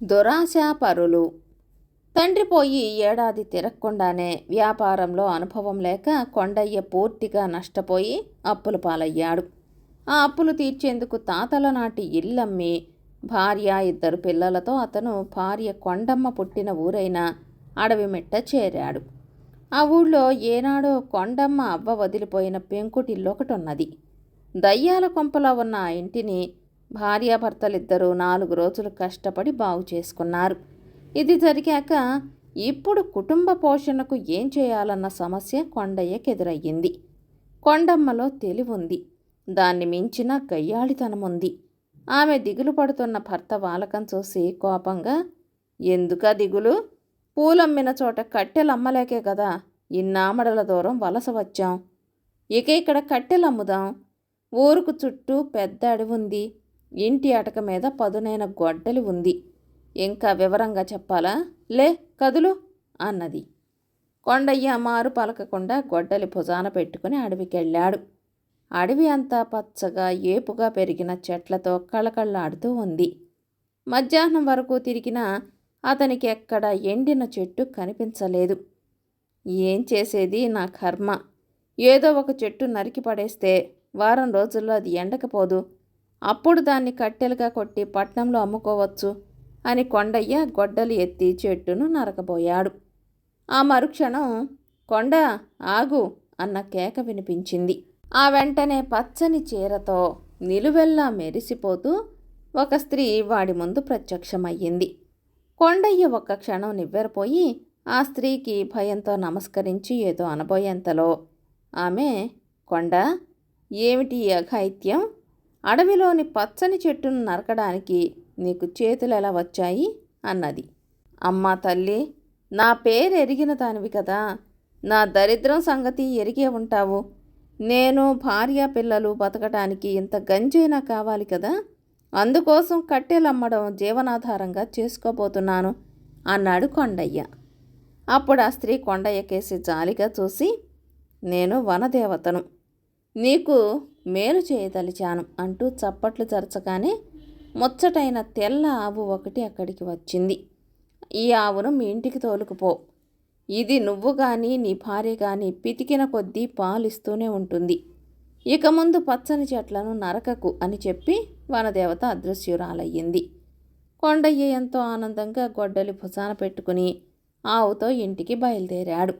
దురాశాపరులు. తండ్రి పోయి ఏడాది తిరగకుండానే వ్యాపారంలో అనుభవం లేక కొండయ్య పూర్తిగా నష్టపోయి అప్పుల పాలయ్యాడు. ఆ అప్పులు తీర్చేందుకు తాతల నాటి ఇల్లమ్మి భార్య ఇద్దరు పిల్లలతో అతను భార్య కొండమ్మ పుట్టిన ఊరైన అడవి మెట్ట చేరాడు. ఆ ఊళ్ళో ఏనాడో కొండమ్మ అవ్వ వదిలిపోయిన పెంకుటిల్లు ఒకటి ఉన్నది దయ్యాల కొంపలో ఉన్న ఆ ఇంటిని భార్యాభర్తలిద్దరూ నాలుగు రోజులు కష్టపడి బాగు చేసుకున్నారు. ఇది జరిగాక ఇప్పుడు కుటుంబ పోషణకు ఏం చేయాలన్న సమస్య కొండయ్యకి ఎదురయ్యింది కొండమ్మలో తెలివుంది. దాన్ని మించిన గయ్యాళితనముంది. ఆమె దిగులు పడుతున్న భర్త వాలకం చూసి కోపంగా ఎందుకా దిగులు? పూలమ్మిన చోట కట్టెలమ్మలేకే కదా ఇన్నామడల దూరం వలస వచ్చాం. ఇక ఇక్కడ కట్టెలు అమ్ముదాం ఊరుకు చుట్టూ పెద్ద అడవి ఉంది ఇంటి అటక మీద పదునైన గొడ్డలి ఉంది. ఇంకా వివరంగా చెప్పాలా? లే కదులు అన్నది. కొండయ్య మారు పలకకుండా గొడ్డలి భుజాన పెట్టుకుని అడవికెళ్ళాడు. అడవి అంతా పచ్చగా ఏపుగా పెరిగిన చెట్లతో కళకళలాడుతూ ఉంది. మధ్యాహ్నం వరకు తిరిగినా అతనికి ఎక్కడ ఎండిన చెట్టు కనిపించలేదు. ఏం చేసేది నా కర్మ? ఏదో ఒక చెట్టు నరికి పడేస్తే వారం రోజుల్లో అది ఎండకపోదు. అప్పుడు దాన్ని కట్టెలుగా కొట్టి పట్నంలో అమ్ముకోవచ్చు అని కొండయ్య గొడ్డలు ఎత్తి చెట్టును నరకబోయాడు. ఆ మరుక్షణం కొండ ఆగు అన్న కేక వినిపించింది. ఆ వెంటనే పచ్చని చీరతో నిలువెల్లా మెరిసిపోతూ ఒక స్త్రీ వాడి ముందు ప్రత్యక్షమయ్యింది. కొండయ్య ఒక్క క్షణం నివ్వెరపోయి ఆ స్త్రీకి భయంతో నమస్కరించి ఏదో అనబోయేంతలో ఆమె కొండ ఏమిటి అఘాయిత్యం? అడవిలోని పచ్చని చెట్టును నరకడానికి నీకు చేతులు ఎలా వచ్చాయి? అన్నది. అమ్మా తల్లి నా పేరు ఎరిగిన దానివి కదా. నా దరిద్రం సంగతి ఎరిగే ఉంటావు. నేను భార్య పిల్లలు బతకడానికి ఇంత గంజైనా కావాలి కదా. అందుకోసం కట్టెలు అమ్మడం జీవనాధారంగా చేసుకోబోతున్నాను అన్నాడు కొండయ్య. అప్పుడు ఆ స్త్రీ కొండయ్య కేసి జాలిగా చూసి నేను వనదేవతను. నీకు మేలు చేయదలిచాను అంటూ చప్పట్లు జరచగానే ముచ్చటైన తెల్ల ఆవు ఒకటి అక్కడికి వచ్చింది. ఈ ఆవును మీ ఇంటికి తోలుకుపో. ఇది నువ్వు కానీ నీ భార్య కానీ పితికిన కొద్దీ పాలిస్తూనే ఉంటుంది. ఇక ముందు పచ్చని చెట్లను నరకకు అని చెప్పి వనదేవత అదృశ్యురాలయ్యింది. కొండయ్య ఎంతో ఆనందంగా గొడ్డలి భుజాన పెట్టుకుని ఆవుతో ఇంటికి బయలుదేరాడు.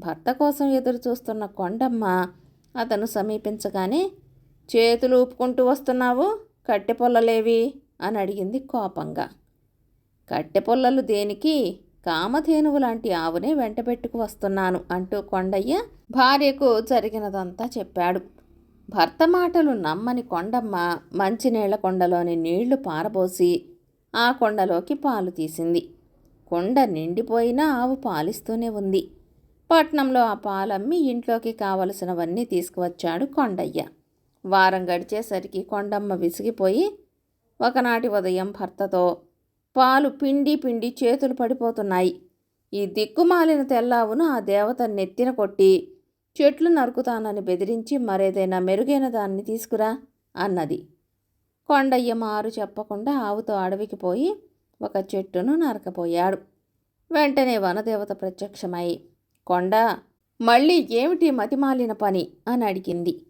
భర్త కోసం ఎదురు చూస్తున్న కొండమ్మ అతను సమీపించగానే చేతులు ఊపుకుంటూ వస్తున్నావు? కట్టె పొల్లలేవి? అని అడిగింది కోపంగా. కట్టె పొల్లలు దేనికి? కామధేనువు లాంటి ఆవునే వెంటబెట్టుకు వస్తున్నాను అంటూ కొండయ్య భార్యకు జరిగినదంతా చెప్పాడు. భర్త మాటలు నమ్మని కొండమ్మ మంచినీళ్ళ కొండలోని నీళ్ళు పారబోసి ఆ కొండలోకి పాలు తీసింది. కొండ నిండిపోయినా ఆవు పాలిస్తూనే ఉంది. పట్నంలో ఆ పాలమ్మి ఇంట్లోకి కావలసినవన్నీ తీసుకువచ్చాడు కొండయ్య. వారం గడిచేసరికి కొండమ్మ విసిగిపోయి ఒకనాటి ఉదయం భర్తతో పాలు పిండి పిండి చేతులు పడిపోతున్నాయి. ఈ దిక్కుమాలిన తెల్లావును ఆ దేవత నెత్తిన కొట్టి చెట్లు నరుకుతానని బెదిరించి మరేదైనా మెరుగైన దాన్ని తీసుకురా అన్నది. కొండయ్య మారు చెప్పకుండా ఆవుతో అడవికి పోయి ఒక చెట్టును నరకపోయాడు వెంటనే వనదేవత ప్రత్యక్షమై కొండ మళ్ళీ ఏమిటి మతిమాలిన పని? అని అడిగింది.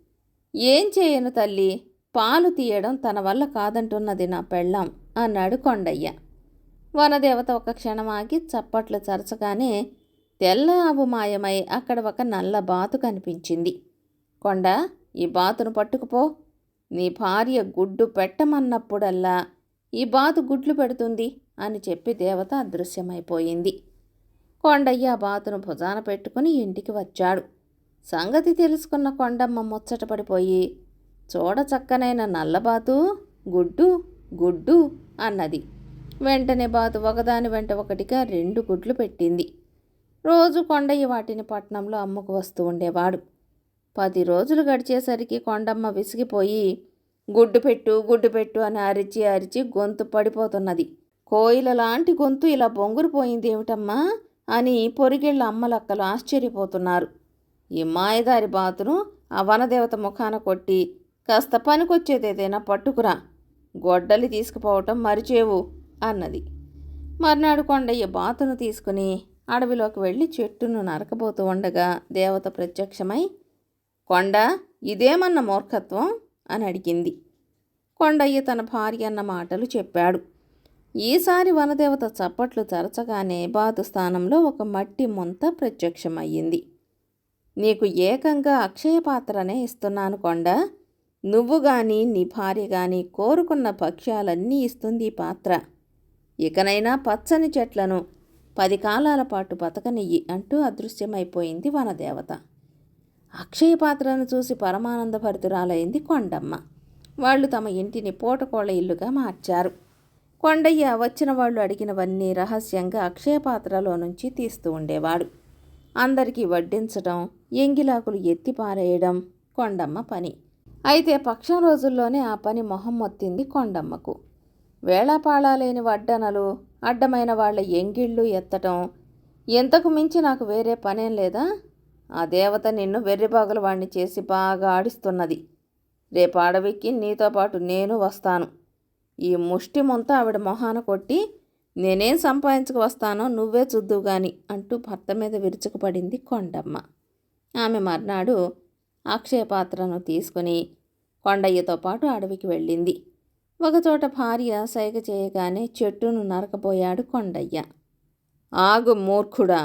ఏం చేయను తల్లి? పాలు తీయడం తన వల్ల కాదంటున్నది నా పెళ్ళాం అన్నాడు కొండయ్య. వనదేవత ఒక క్షణం ఆగి చప్పట్లు చరచగానే తెల్ల ఆవు మాయమై అక్కడ ఒక నల్ల బాతు కనిపించింది. కొండ ఈ బాతును పట్టుకుపో. నీ భార్య గుడ్డు పెట్టమన్నప్పుడల్లా ఈ బాతు గుడ్లు పెడుతుంది అని చెప్పి దేవత అదృశ్యమైపోయింది. కొండయ్య బాతును భుజాన పెట్టుకుని ఇంటికి వచ్చాడు. సంగతి తెలుసుకున్న కొండమ్మ ముచ్చటపడిపోయి చూడ చక్కనైన నల్లబాతు గుడ్డు గుడ్డు అన్నది. వెంటనే బాతు ఒకదాని వెంట ఒకటిగా రెండు గుడ్లు పెట్టింది. రోజు కొండయ్య వాటిని పట్నంలో అమ్ముకు వస్తూ ఉండేవాడు. పది రోజులు గడిచేసరికి కొండమ్మ విసిగిపోయి గుడ్డు పెట్టు గుడ్డు పెట్టు అని అరిచి అరిచి గొంతు పడిపోతున్నది. కోయిల లాంటి గొంతు ఇలా బొంగురుపోయింది ఏమిటమ్మా అని పొరిగిళ్ళ అమ్మలక్కలు ఆశ్చర్యపోతున్నారు. ఈ మాయదారి బాతును ఆ వనదేవత ముఖాన కొట్టి కాస్త పనికొచ్చేదేదైనా పట్టుకురా గొడ్డలి తీసుకుపోవటం మరిచేవు అన్నది. మర్నాడు కొండయ్య బాతును తీసుకుని అడవిలోకి వెళ్ళి చెట్టును నరకబోతూ ఉండగా దేవత ప్రత్యక్షమై కొండ ఇదేమన్న మూర్ఖత్వం? అని అడిగింది. కొండయ్య తన భార్య అన్న మాటలు చెప్పాడు. ఈసారి వనదేవత చప్పట్లు చరచగానే బాతు స్థానంలో ఒక మట్టి ముంత ప్రత్యక్షమయ్యింది. నీకు ఏకంగా అక్షయ పాత్రనే ఇస్తున్నాను కొండ. నువ్వు గాని నీ భార్య గాని కోరుకున్న భక్ష్యాలన్నీ ఇస్తుంది ఈ పాత్ర. ఇకనైనా పచ్చని చెట్లను పది కాలాల పాటు బతకనియ్యి అంటూ అదృశ్యమైపోయింది వనదేవత. అక్షయ పాత్రను చూసి పరమానందభరితురాలైంది కొండమ్మ. వాళ్ళు తమ ఇంటిని పూటకోళ్ళ ఇల్లుగా మార్చారు. కొండయ్య వచ్చిన వాళ్ళు అడిగినవన్నీ రహస్యంగా అక్షయ పాత్రలో నుంచి తీస్తూ ఉండేవాడు. అందరికీ వడ్డించడం ఎంగిలాకులు ఎత్తి పారేయడం కొండమ్మ పని. అయితే పక్షం రోజుల్లోనే ఆ పని మొహం మొత్తింది కొండమ్మకు. వేళాపాళాలేని వడ్డనలు అడ్డమైన వాళ్ళ ఎంగిళ్ళు ఎత్తటం ఎంతకు మించి నాకు వేరే పనేం లేదా? ఆ దేవత నిన్ను వెర్రిబాగుల వాణ్ణి చేసి బాగా ఆడిస్తున్నది. రేపు అడవికి నీతో పాటు నేను వస్తాను. ఈ ముష్టి ముంత ఆవిడ మొహాన కొట్టి నేనేం సంపాదించుకు వస్తానో నువ్వే చూద్దువు గాని అంటూ భర్త మీద విరుచుకుపడింది కొండమ్మ. ఆమె మర్నాడు అక్షయ పాత్రను తీసుకుని కొండయ్యతో పాటు అడవికి వెళ్ళింది. ఒకచోట భార్య సైగ చేయగానే చెట్టును నరకపోయాడు కొండయ్య. ఆగు మూర్ఖుడా!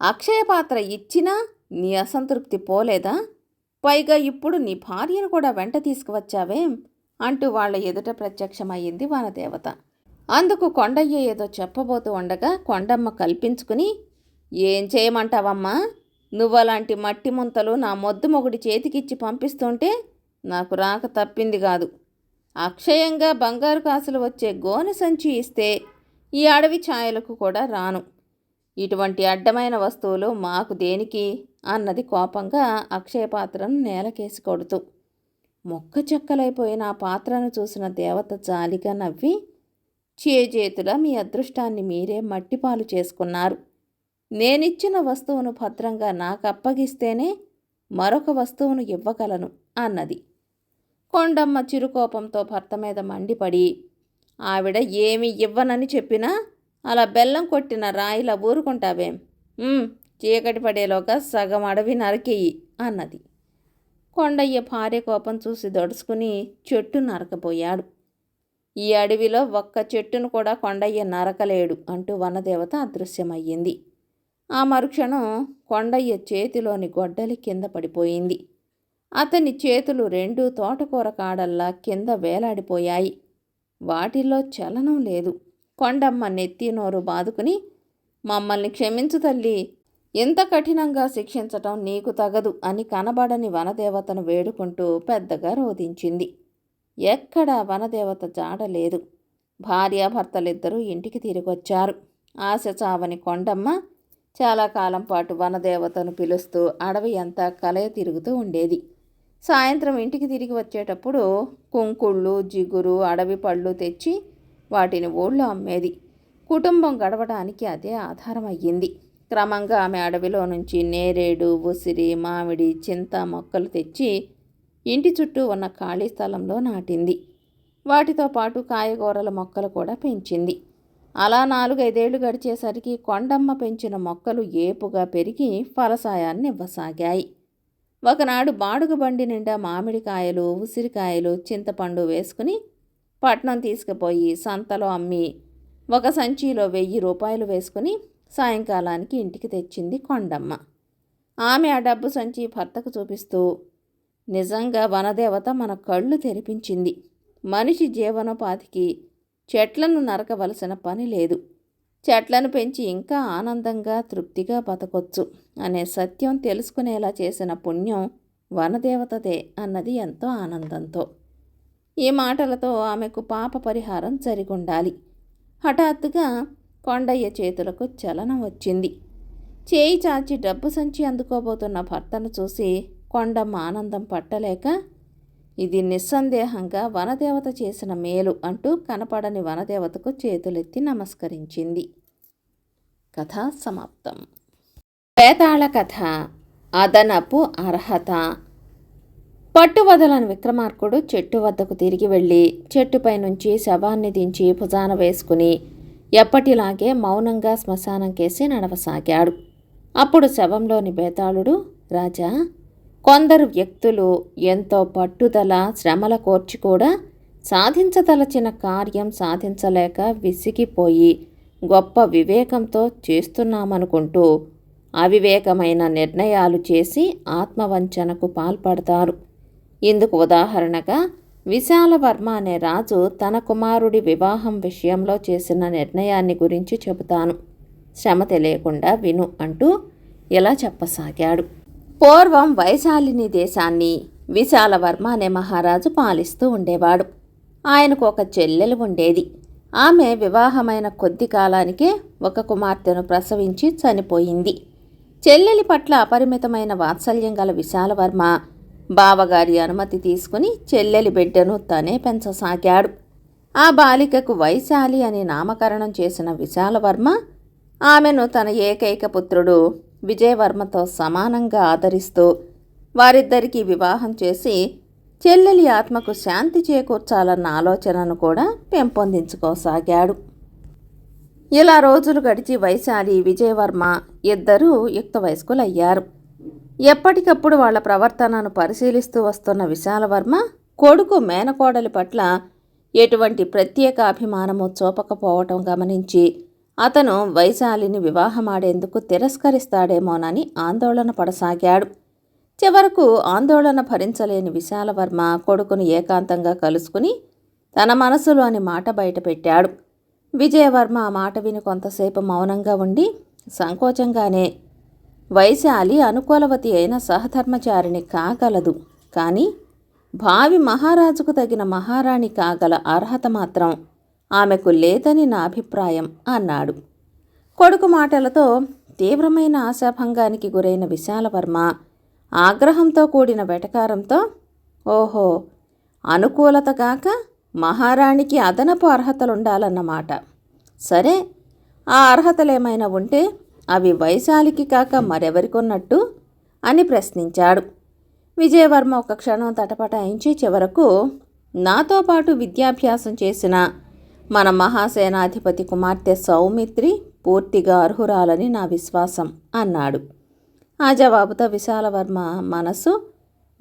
అక్షయ పాత్ర ఇచ్చినా నీ అసంతృప్తి పోలేదా? పైగా ఇప్పుడు నీ భార్యను కూడా వెంట తీసుకువచ్చావేం? అంటూ వాళ్ళ ఎదుట ప్రత్యక్షమయ్యింది వనదేవత. అందుకు కొండయ్య ఏదో చెప్పబోతూ ఉండగా కొండమ్మ కల్పించుకుని ఏం చేయమంటావమ్మా? నువ్వలాంటి మట్టి ముంతలు నా మొద్దు మొగుడి చేతికిచ్చి పంపిస్తుంటే నాకు రాక తప్పింది కాదు. అక్షయంగా బంగారు కాసులు వచ్చే గోనె సంచి ఇస్తే ఈ అడవి ఛాయలకు కూడా రాను. ఇటువంటి అడ్డమైన వస్తువులు మాకు దేనికి? అన్నది కోపంగా అక్షయ పాత్రను నేలకేసి కొడుతూ. మొక్క చెక్కలైపోయిన ఆ పాత్రను చూసిన దేవత జాలిగా నవ్వి చేజేతుల మీ అదృష్టాన్ని మీరే మట్టిపాలు చేసుకున్నారు. నేనిచ్చిన వస్తువును భద్రంగా నాకు అప్పగిస్తేనే మరొక వస్తువును ఇవ్వగలను అన్నది. కొండమ్మ చిరుకోపంతో భర్త మీద మండిపడి ఆవిడ ఏమి ఇవ్వనని చెప్పినా అలా బెల్లం కొట్టిన రాయిలా ఊరుకుంటావేం? చీకటి పడేలోగా సగం అడవి నరికేయి అన్నది. కొండయ్య భార్య కోపం చూసి దడుచుకుని చెట్టు నరకపోయాడు ఈ అడవిలో ఒక్క చెట్టును కూడా కొండయ్య నరకలేడు అంటూ వనదేవత అదృశ్యమయ్యింది. ఆ మరుక్షణం కొండయ్య చేతిలోని గొడ్డలి కింద పడిపోయింది. అతని చేతులు రెండు తోటకూర కాడల్లా కింద వేలాడిపోయాయి. వాటిల్లో చలనం లేదు. కొండమ్మ నెత్తి నోరు బాదుకుని మమ్మల్ని క్షమించు తల్లి ఎంత కఠినంగా శిక్షించటం నీకు తగదు అని కనబడని వనదేవతను వేడుకుంటూ పెద్దగా రోధించింది. ఎక్కడా వనదేవత జాడలేదు భార్యాభర్తలిద్దరూ ఇంటికి తిరిగొచ్చారు. ఆశ చావని కొండమ్మ చాలా కాలం పాటు వనదేవతను పిలుస్తూ అడవి అంతా కలయ తిరుగుతూ ఉండేది. సాయంత్రం ఇంటికి తిరిగి వచ్చేటప్పుడు కుంకుళ్ళు జిగురు అడవి పళ్ళు తెచ్చి వాటిని ఊళ్ళో అమ్మేది. కుటుంబం గడవడానికి అదే ఆధారం అయ్యింది క్రమంగా ఆమె అడవిలో నుంచి నేరేడు ఉసిరి మామిడి చింత మొక్కలు తెచ్చి ఇంటి చుట్టూ ఉన్న ఖాళీ స్థలంలో నాటింది. వాటితో పాటు కాయగూరల మొక్కలు కూడా పెంచింది. అలా నాలుగైదేళ్ళు గడిచేసరికి కొండమ్మ పెంచిన మొక్కలు ఏపుగా పెరిగి ఫలసాయాన్ని ఇవ్వసాగాయి. ఒకనాడు బాడుగ బండి నిండా మామిడికాయలు ఉసిరికాయలు చింతపండు వేసుకుని పట్నం తీసుకుపోయి సంతలో అమ్మి ఒక సంచిలో వెయ్యి రూపాయలు వేసుకుని సాయంకాలానికి ఇంటికి తెచ్చింది కొండమ్మ. ఆమె ఆ డబ్బు సంచి భర్తకు చూపిస్తూ నిజంగా వనదేవత మన కళ్ళు తెరిపించింది. మనిషి జీవనోపాధికి చెట్లను నరకవలసిన పని లేదు. చెట్లను పెంచి ఇంకా ఆనందంగా తృప్తిగా బతకొచ్చు అనే సత్యం తెలుసుకునేలా చేసిన పుణ్యం వనదేవతదే అన్నది ఎంతో ఆనందంతో. ఈ మాటలతో ఆమెకు పాప పరిహారం జరిగుండాలి. హఠాత్తుగా కొండయ్య చేతులకు చలనం వచ్చింది. చేయి చాచి డబ్బు సంచి అందుకోబోతున్న భర్తను చూసి కొండమ్మ ఆనందం పట్టలేక ఇది నిస్సందేహంగా వనదేవత చేసిన మేలు అంటూ కనపడని వనదేవతకు చేతులెత్తి నమస్కరించింది. కథ సమాప్తం. వేతాళ కథ అదనపు అర్హత. పట్టువదలని విక్రమార్కుడు చెట్టు వద్దకు తిరిగి వెళ్ళి చెట్టుపై నుంచి శవాన్ని దించి భుజాన వేసుకుని ఎప్పటిలాగే మౌనంగా శ్మశానం కేసి నడవసాగాడు. అప్పుడు శవంలోని బేతాళుడు రాజా కొందరు వ్యక్తులు ఎంతో పట్టుదల శ్రమల కోర్చి కూడా సాధించదలచిన కార్యం సాధించలేక విసిగిపోయి గొప్ప వివేకంతో చేస్తున్నామనుకుంటూ అవివేకమైన నిర్ణయాలు చేసి ఆత్మవంచనకు పాల్పడతారు. ఇందుకు ఉదాహరణగా విశాలవర్మ అనే రాజు తన కుమారుడి వివాహం విషయంలో చేసిన నిర్ణయాన్ని గురించి చెబుతాను. శ్రమ తెలియకుండా విను అంటూ ఇలా చెప్పసాగాడు. పూర్వం వైశాలిని దేశాన్ని విశాలవర్మ అనే మహారాజు పాలిస్తూ ఉండేవాడు. ఆయనకు ఒక చెల్లెలు ఉండేది. ఆమె వివాహమైన కొద్ది కాలానికే ఒక కుమార్తెను ప్రసవించి చనిపోయింది. చెల్లెలి పట్ల అపరిమితమైన వాత్సల్యం గల విశాలవర్మ బావగారి అనుమతి తీసుకుని చెల్లెలి బిడ్డను తనే పెంచసాగాడు. ఆ బాలికకు వైశాలి అని నామకరణం చేసిన విశాలవర్మ ఆమెను తన ఏకైక పుత్రుడు విజయవర్మతో సమానంగా ఆదరిస్తూ వారిద్దరికీ వివాహం చేసి చెల్లెలి ఆత్మకు శాంతి చేకూర్చాలన్న ఆలోచనను కూడా పెంపొందించుకోసాగాడు. ఇలా రోజులు గడిచి వైశాలి విజయవర్మ ఇద్దరూ యుక్త వయస్కులయ్యారు. ఎప్పటికప్పుడు వాళ్ళ ప్రవర్తనను పరిశీలిస్తూ వస్తున్న విశాలవర్మ కొడుకు మేనకోడలి పట్ల ఎటువంటి ప్రత్యేక అభిమానము చూపకపోవటం గమనించి అతను వైశాలిని వివాహమాడేందుకు తిరస్కరిస్తాడేమోనని ఆందోళన పడసాగాడు. చివరకు ఆందోళన భరించలేని విశాలవర్మ కొడుకును ఏకాంతంగా కలుసుకుని తన మనసులోని మాట బయటపెట్టాడు. విజయవర్మ ఆ మాట విని కొంతసేపు మౌనంగా ఉండి సంకోచంగానే వైశాలి అనుకూలవతి అయిన సహధర్మచారిణి కాగలదు. కానీ భావి మహారాజుకు తగిన మహారాణి కాగల అర్హత మాత్రం ఆమెకు లేదని నా అభిప్రాయం అన్నాడు. కొడుకు మాటలతో తీవ్రమైన ఆశాభంగానికి గురైన విశాలవర్మ ఆగ్రహంతో కూడిన వెటకారంతో ఓహో అనుకూలత కాక మహారాణికి అదనపు అర్హతలుండాలన్నమాట. సరే ఆ అర్హతలేమైనా ఉంటే అవి వైశాలికి కాక మరెవరికొన్నట్టు? అని ప్రశ్నించాడు. విజయవర్మ ఒక క్షణం తటపటాయించి చివరకు నాతో పాటు విద్యాభ్యాసం చేసిన మన మహాసేనాధిపతి కుమార్తె సౌమిత్రి పూర్తిగా అర్హురాలని నా విశ్వాసం అన్నాడు. ఆ జవాబుతో విశాలవర్మ మనసు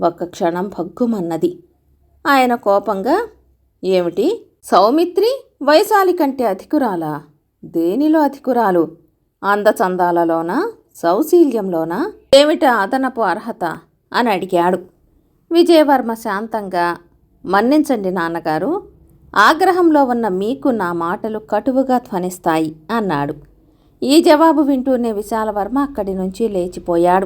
ఒక్క క్షణం భగ్గుమన్నది. ఆయన కోపంగా ఏమిటి? సౌమిత్రి వైశాలి కంటే అధికురాలా? దేనిలో అధికురాలు? అందచందాలలోనా? సౌశీల్యంలోన? ఏమిటా అదనపు అర్హత? అని అడిగాడు. విజయవర్మ శాంతంగా మన్నించండి నాన్నగారు ఆగ్రహంలో ఉన్న మీకు నా మాటలు కటువుగా ధ్వనిస్తాయి అన్నాడు. ఈ జవాబు వింటూనే విశాలవర్మ అక్కడి నుంచి లేచిపోయాడు.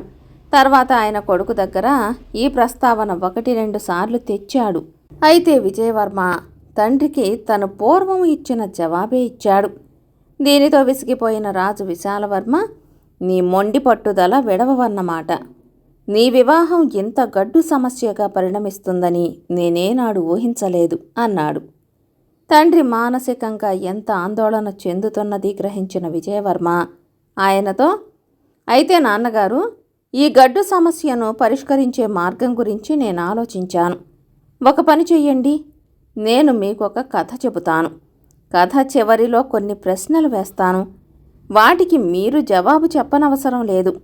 తర్వాత ఆయన కొడుకు దగ్గర ఈ ప్రస్తావన ఒకటి రెండు సార్లు తెచ్చాడు. అయితే విజయవర్మ తండ్రికి తను పూర్వం ఇచ్చిన జవాబే ఇచ్చాడు. దీనితో విసిగిపోయిన రాజు విశాలవర్మ నీ మొండి పట్టుదల విడవవన్నమాట. నీ వివాహం ఇంత గడ్డు సమస్యగా పరిణమిస్తుందని నేనేనాడు ఊహించలేదు అన్నాడు. తండ్రి మానసికంగా ఎంత ఆందోళన చెందుతున్నది గ్రహించిన విజయవర్మ ఆయనతో అయితే నాన్నగారు ఈ గడ్డు సమస్యను పరిష్కరించే మార్గం గురించి నేను ఆలోచించాను ఒక పని చెయ్యండి. నేను మీకు ఒక కథ చెబుతాను. కథ చివరిలో కొన్ని ప్రశ్నలు వేస్తాను. వాటికి మీరు జవాబు చెప్పనవసరం లేదు.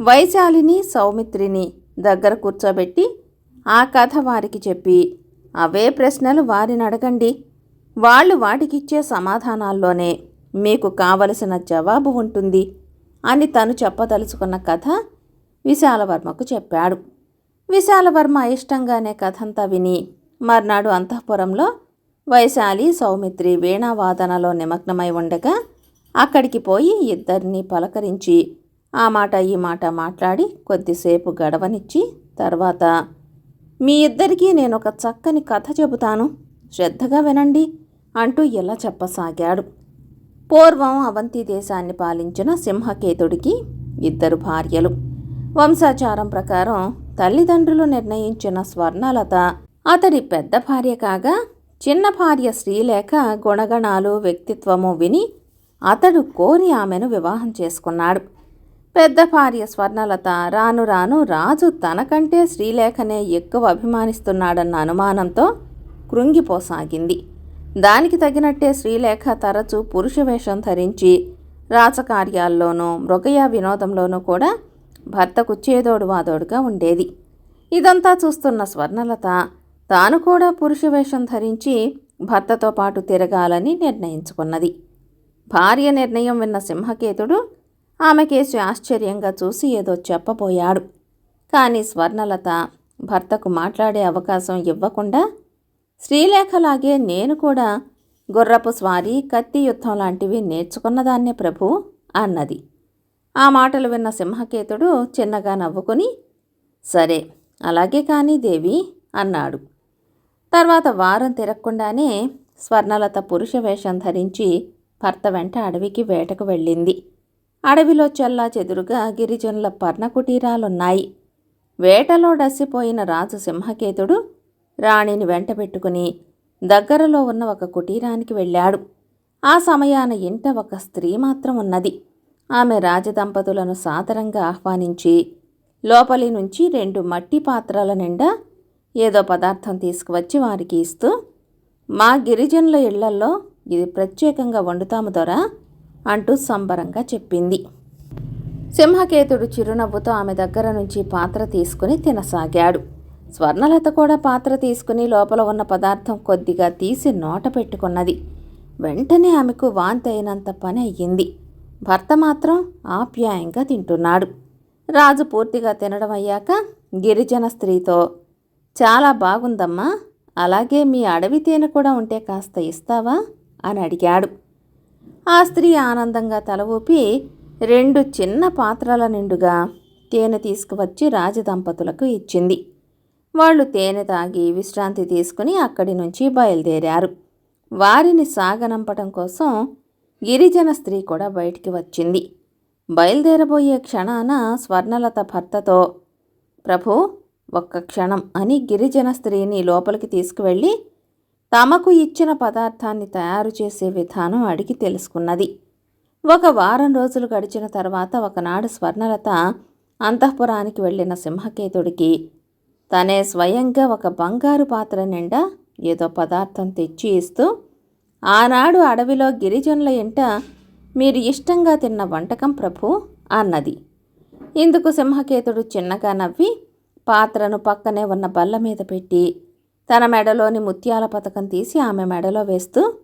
వైశాలిని సౌమిత్రిని దగ్గర కూర్చోబెట్టి ఆ కథ వారికి చెప్పి అవే ప్రశ్నలు వారిని అడగండి. వాళ్ళు వాటికిచ్చే సమాధానాల్లోనే మీకు కావలసిన జవాబు ఉంటుంది అని తను చెప్పదలుచుకున్న కథ విశాలవర్మకు చెప్పాడు. విశాలవర్మ ఇష్టంగానే కథంతా విని మర్నాడు అంతఃపురంలో వైశాలి సౌమిత్రి వీణావాదనలో నిమగ్నమై ఉండగా అక్కడికి పోయి ఇద్దరిని పలకరించి ఆ మాట ఈ మాట మాట్లాడి కొద్దిసేపు గడవనిచ్చి తర్వాత మీ ఇద్దరికీ నేను ఒక చక్కని కథ చెబుతాను. శ్రద్ధగా వినండి అంటూ ఇలా చెప్పసాగాడు. పూర్వం అవంతి దేశాన్ని పాలించిన సింహకేతుడికి ఇద్దరు భార్యలు. వంశాచారం ప్రకారం తల్లిదండ్రులు నిర్ణయించిన స్వర్ణలత. అతడి పెద్ద భార్య కాగా చిన్న భార్య శ్రీలేఖ గుణగణాలు వ్యక్తిత్వము విని అతడు కోరి ఆమెను వివాహం చేసుకున్నాడు. పెద్ద భార్య స్వర్ణలత రాను రాను రాజు తనకంటే శ్రీలేఖనే ఎక్కువ అభిమానిస్తున్నాడన్న అనుమానంతో కృంగిపోసాగింది. దానికి తగినట్టే శ్రీలేఖ తరచూ పురుష వేషం ధరించి రాజకార్యాల్లోనూ మృగయ వినోదంలోనూ కూడా భర్తకు చేదోడు వాదోడుగా ఉండేది. ఇదంతా చూస్తున్న స్వర్ణలత తాను కూడా పురుష వేషం ధరించి భర్తతో పాటు తిరగాలని నిర్ణయించుకున్నది. భార్య నిర్ణయం విన్న సింహకేతుడు ఆమెకేసి ఆశ్చర్యంగా చూసి ఏదో చెప్పబోయాడు. కానీ స్వర్ణలత భర్తకు మాట్లాడే అవకాశం ఇవ్వకుండా శ్రీలేఖలాగే నేను కూడా గుర్రపు స్వారీ కత్తి యుద్ధం లాంటివి నేర్చుకున్నదాన్నే ప్రభు అన్నది. ఆ మాటలు విన్న సింహకేతుడు చిన్నగా నవ్వుకుని సరే అలాగే కానీ దేవి అన్నాడు. తర్వాత వారం తిరగకుండానే స్వర్ణలత పురుష వేషం ధరించి భర్త వెంట అడవికి వేటకు వెళ్ళింది. అడవిలో చెల్లా చెదురుగా గిరిజనుల పర్ణకుటీరాలున్నాయి. వేటలో డసిపోయిన రాజు సింహకేతుడు రాణిని వెంట పెట్టుకుని దగ్గరలో ఉన్న ఒక కుటీరానికి వెళ్ళాడు. ఆ సమయాన ఇంట ఒక స్త్రీ మాత్రం ఉన్నది. ఆమె రాజదంపతులను సాదరంగా ఆహ్వానించి లోపలి నుంచి రెండు మట్టి పాత్రల నిండా ఏదో పదార్థం తీసుకువచ్చి వారికి ఇస్తూ మా గిరిజనుల ఇళ్ళల్లో ఇది ప్రత్యేకంగా వండుతాము దొరా అంటూ సంబరంగా చెప్పింది. సింహకేతుడు చిరునవ్వుతో ఆమె దగ్గర నుంచి పాత్ర తీసుకుని తినసాగాడు. స్వర్ణలత కూడా పాత్ర తీసుకుని లోపల ఉన్న పదార్థం కొద్దిగా తీసి నోట పెట్టుకున్నది. వెంటనే ఆమెకు వాంతి అయినంత పని అయ్యింది. భర్త మాత్రం ఆప్యాయంగా తింటున్నాడు. రాజు పూర్తిగా తినడం అయ్యాక గిరిజన స్త్రీతో చాలా బాగుందమ్మా. అలాగే మీ అడవి తేనె కూడా ఉంటే కాస్త ఇస్తావా? అని అడిగాడు. ఆ స్త్రీ ఆనందంగా తల ఊపి రెండు చిన్న పాత్రల నిండుగా తేనె తీసుకువచ్చి రాజదంపతులకు ఇచ్చింది. వాళ్ళు తేనె తాగి విశ్రాంతి తీసుకుని అక్కడి నుంచి బయలుదేరారు. వారిని సాగనంపటం కోసం గిరిజన స్త్రీ కూడా బయటికి వచ్చింది. బయలుదేరబోయే క్షణాన స్వర్ణలత భర్తతో ప్రభు ఒక్క క్షణం అని గిరిజన స్త్రీని లోపలికి తీసుకువెళ్ళి తమకు ఇచ్చిన పదార్థాన్ని తయారు చేసే విధానం అడిగి తెలుసుకున్నది. ఒక వారం రోజులు గడిచిన తర్వాత ఒకనాడు స్వర్ణలత అంతఃపురానికి వెళ్ళిన సింహకేతుడికి తనే స్వయంగా ఒక బంగారు పాత్ర నిండా ఏదో పదార్థం తెచ్చి ఇస్తూ ఆనాడు అడవిలో గిరిజనుల ఇంట మీరు ఇష్టంగా తిన్న వంటకం ప్రభు అన్నది. ఇందుకు సింహకేతుడు చిన్నగా నవ్వి పాత్రను పక్కనే ఉన్న బల్ల మీద పెట్టి తన మెడలోని ముత్యాల పథకం తీసి ఆమె మెడలో వేస్తూ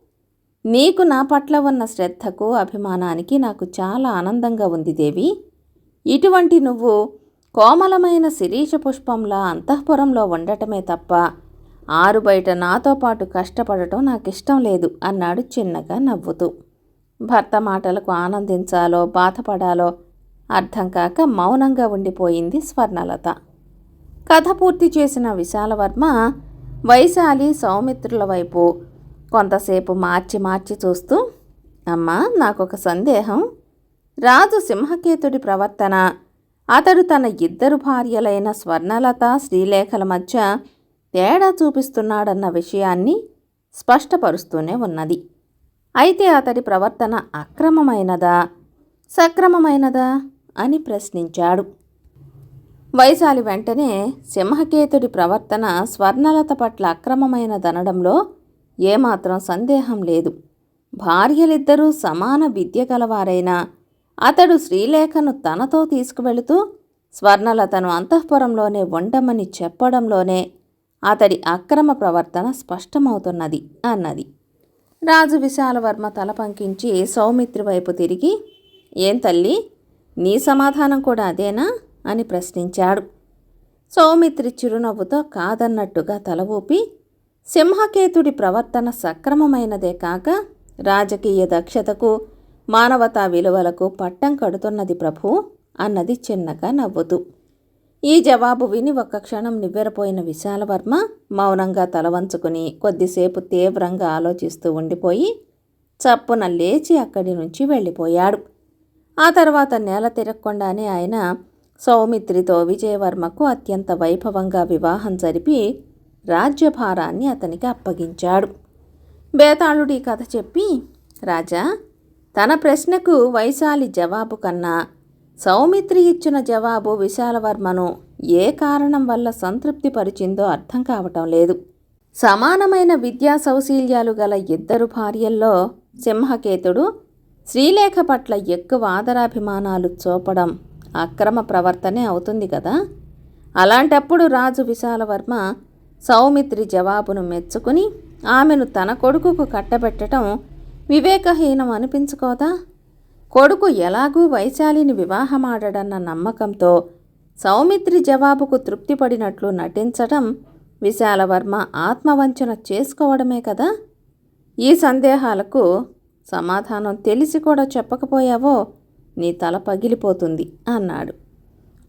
నీకు నా పట్ల ఉన్న శ్రద్ధకు అభిమానానికి నాకు చాలా ఆనందంగా ఉంది దేవి. ఇటువంటి నువ్వు కోమలమైన శిరీష పుష్పంలా అంతఃపురంలో ఉండటమే తప్ప ఆరు బయట నాతో పాటు కష్టపడటం నాకు ఇష్టం లేదు అన్నాడు చిన్నగా నవ్వుతూ. భర్త మాటలకు ఆనందించాలో బాధపడాలో అర్థం కాక మౌనంగా ఉండిపోయింది స్వర్ణలత. కథ పూర్తి చేసిన విశాలవర్మ వైశాలి సౌమిత్రుల వైపు కొంతసేపు మార్చి మార్చి చూస్తూ అమ్మా నాకొక సందేహం. రాజు సింహకేతుడి ప్రవర్తన అతడు తన ఇద్దరు భార్యలైన స్వర్ణలత శ్రీలేఖల మధ్య తేడా చూపిస్తున్నాడన్న విషయాన్ని స్పష్టపరుస్తూనే ఉన్నది. అయితే అతడి ప్రవర్తన అక్రమమైనదా? సక్రమమైనదా? అని ప్రశ్నించాడు. వైశాలి వెంటనే సింహకేతుడి ప్రవర్తన స్వర్ణలత పట్ల అక్రమమైనదనడంలో ఏమాత్రం సందేహం లేదు. భార్యలిద్దరూ సమాన విద్య గలవారైనా అతడు శ్రీలేఖను తనతో తీసుకువెళుతూ స్వర్ణలతను అంతఃపురంలోనే ఉండమని చెప్పడంలోనే అతడి అక్రమ ప్రవర్తన స్పష్టమవుతున్నది అన్నది. రాజు విశాలవర్మ తల పంకించి సౌమిత్రి వైపు తిరిగి ఏం తల్లి? నీ సమాధానం కూడా అదేనా? అని ప్రశ్నించాడు. సౌమిత్రి చిరునవ్వుతో కాదన్నట్టుగా తల ఊపి సింహకేతుడి ప్రవర్తన సక్రమమైనదే కాక రాజకీయ దక్షతకు మానవతా విలువలకు పట్టం కడుతున్నది ప్రభు అన్నది చిన్నగా నవ్వుతూ. ఈ జవాబు విని ఒక్క క్షణం నివ్వెరపోయిన విశాలవర్మ మౌనంగా తలవంచుకుని కొద్దిసేపు తీవ్రంగా ఆలోచిస్తూ ఉండిపోయి చప్పున లేచి అక్కడి నుంచి వెళ్ళిపోయాడు. ఆ తర్వాత నేల తిరగకుండానే ఆయన సౌమిత్రితో విజయవర్మకు అత్యంత వైభవంగా వివాహం జరిపి రాజ్యభారాన్ని అతనికి అప్పగించాడు. బేతాళుడి కథ చెప్పి రాజా తన ప్రశ్నకు వైశాలి జవాబు కన్నా సౌమిత్రి ఇచ్చిన జవాబు విశాలవర్మను ఏ కారణం వల్ల సంతృప్తి పరిచిందో అర్థం కావటం లేదు. సమానమైన విద్యా సౌశీల్యాలు గల ఇద్దరు భార్యల్లో సింహకేతుడు శ్రీలేఖ పట్ల ఎక్కువ ఆదరాభిమానాలు చూపడం అక్రమ ప్రవర్తనే అవుతుంది కదా? అలాంటప్పుడు రాజు విశాలవర్మ సౌమిత్రి జవాబును మెచ్చుకుని ఆమెను తన కొడుకుకు కట్టబెట్టడం వివేకహీనం అనిపించుకోదా? కొడుకు ఎలాగూ వైశాలిని వివాహమాడడన్న నమ్మకంతో సౌమిత్రి జవాబుకు తృప్తిపడినట్లు నటించటం విశాలవర్మ ఆత్మవంచన చేసుకోవడమే కదా? ఈ సందేహాలకు సమాధానం తెలిసి కూడా చెప్పకపోయావో? నీ తల పగిలిపోతుంది అన్నాడు.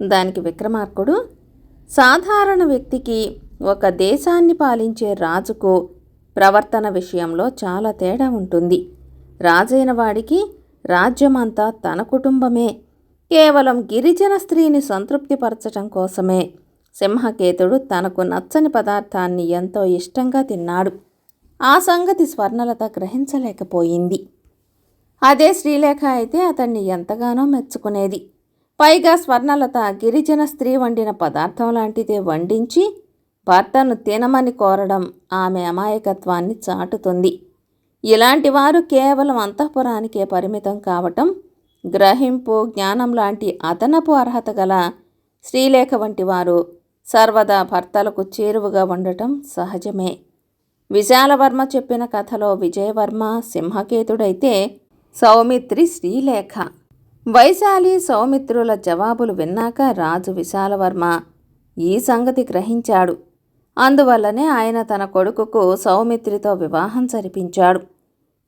దానికి విక్రమార్కుడు సాధారణ వ్యక్తికి ఒక దేశాన్ని పాలించే రాజుకు ప్రవర్తన విషయంలో చాలా తేడా ఉంటుంది. రాజైన వాడికి రాజ్యమంతా తన కుటుంబమే. కేవలం గిరిజన స్త్రీని సంతృప్తిపరచటం కోసమే సింహకేతుడు తనకు నచ్చని పదార్థాన్ని ఎంతో ఇష్టంగా తిన్నాడు. ఆ సంగతి స్వర్ణలత గ్రహించలేకపోయింది. అదే శ్రీలేఖ అయితే అతన్ని ఎంతగానో మెచ్చుకునేది. పైగా స్వర్ణలత గిరిజన స్త్రీ వండిన పదార్థం లాంటిదే వండించి భర్తను తినమని కోరడం ఆమె అమాయకత్వాన్ని చాటుతుంది. ఇలాంటి వారు కేవలం అంతఃపురానికే పరిమితం కావటం గ్రహింపు జ్ఞానం లాంటి అదనపు అర్హత గల శ్రీలేఖ వంటి వారు సర్వదా భర్తలకు చేరువగా ఉండటం సహజమే. విశాలవర్మ చెప్పిన కథలో విజయవర్మ సింహకేతుడైతే సౌమిత్రి శ్రీలేఖ. వైశాలి సౌమిత్రుల జవాబులు విన్నాక రాజు విశాలవర్మ ఈ సంగతి గ్రహించాడు. అందువల్లనే ఆయన తన కొడుకుకు సౌమిత్రితో వివాహం జరిపించాడు.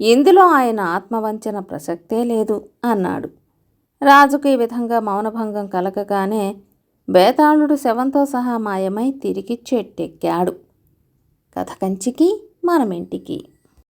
ఇందులో ఆయన ఆత్మవంచన ప్రసక్తే లేదు అన్నాడు. రాజుకు ఈ విధంగా మౌనభంగం కలగగానే బేతాళుడు శవంతో సహా మాయమై తిరిగి చెట్టెక్కాడు. కథ కంచికి మనమింటికి.